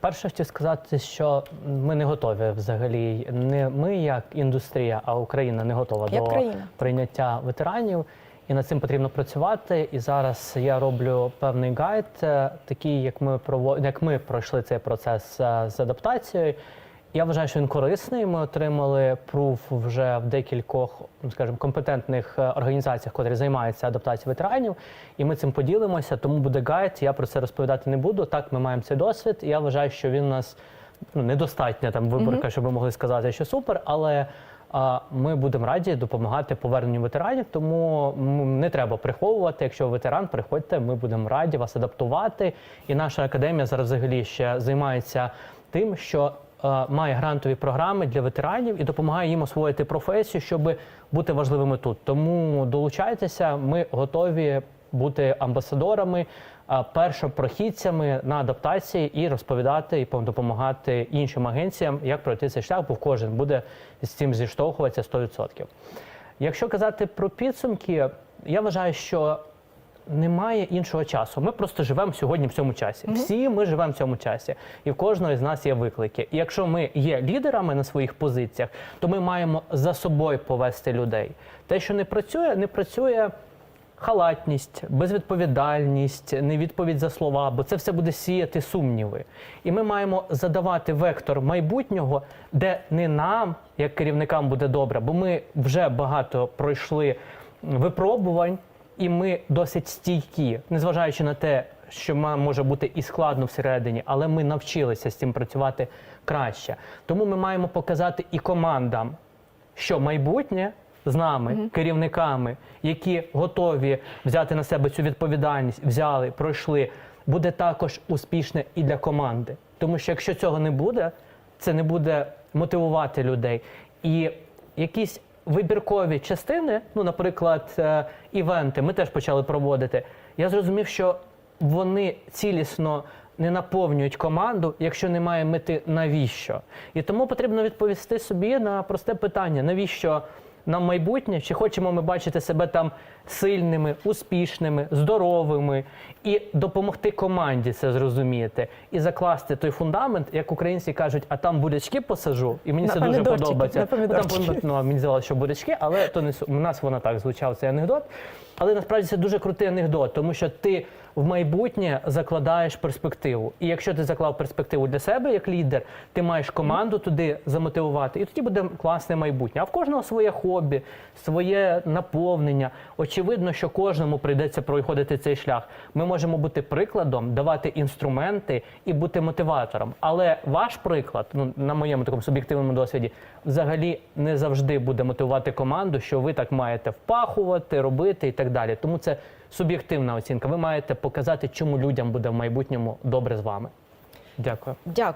Перше, хочу сказати, що ми не готові взагалі. Не ми як індустрія, а Україна не готова Як до країна. прийняття ветеранів. І над цим потрібно працювати. І зараз я роблю певний гайд, е, такий, як ми прово... як ми пройшли цей процес е, з адаптацією. Я вважаю, що він корисний. Ми отримали пруф вже в декількох, скажімо, компетентних е, організаціях, котрі займаються адаптацією ветеранів, і ми цим поділимося. Тому буде гайд. Я про це розповідати не буду. Так, ми маємо цей досвід. І я вважаю, що він у нас ну, недостатня там виборка, щоб ми могли сказати, що супер, але. а, Ми будемо раді допомагати поверненню ветеранів, тому не треба приховувати. Якщо ветеран, приходьте, ми будемо раді вас адаптувати. І наша академія зараз взагалі ще займається тим, що має грантові програми для ветеранів і допомагає їм освоїти професію, щоб бути важливими тут. Тому долучайтеся, ми готові бути амбасадорами, е, першопрохідцями на адаптації і розповідати і допомагати іншим агенціям, як пройти цей шлях, бо кожен буде з цим зіштовхуватися 100%. Якщо казати про підсумки, я вважаю, що немає іншого часу. Ми просто живемо сьогодні в цьому часі. Всі ми живемо в цьому часі, і в кожного з нас є виклики. І якщо ми є лідерами на своїх позиціях, то ми маємо за собою повести людей. Те, що не працює, не працює. Халатність, безвідповідальність, невідповідь за слова, бо це все буде сіяти сумніви. І ми маємо задавати вектор майбутнього, де не нам, як керівникам, буде добре, бо ми вже багато пройшли випробувань, і ми досить стійкі, незважаючи на те, що може бути і складно всередині, але ми навчилися з цим працювати краще. Тому ми маємо показати і командам, що майбутнє з нами, керівниками, які готові взяти на себе цю відповідальність, взяли, пройшли, буде також успішне і для команди. Тому що якщо цього не буде, це не буде мотивувати людей. І якісь вибіркові частини, ну, наприклад, е, івенти, ми теж почали проводити. Я зрозумів, що вони цілісно не наповнюють команду, якщо немає мети, навіщо? І тому потрібно відповісти собі на просте питання: навіщо нам майбутнє? Чи хочемо ми бачити себе там сильними, успішними, здоровими і допомогти команді це зрозуміти і закласти той фундамент, як українці кажуть, а там бурячки посажу, і мені На це дуже подобається. на. Там, ну, мені здавалося, що бурячки, але то не у нас воно так звучав цей анекдот. Але насправді це дуже крутий анекдот, тому що ти в майбутнє закладаєш перспективу. І якщо ти заклав перспективу для себе як лідер, ти маєш команду туди замотивувати, і тоді буде класне майбутнє. А в кожного своє хобі, своє наповнення. Очевидно, що кожному прийдеться проходити цей шлях. Ми можемо бути прикладом, давати інструменти і бути мотиватором. Але ваш приклад, ну на моєму такому суб'єктивному досвіді, взагалі не завжди буде мотивувати команду, що ви так маєте впахувати, робити і так далі. Тому це суб'єктивна оцінка. Ви маєте показати, чому людям буде в майбутньому добре з вами. Дякую. Дякую.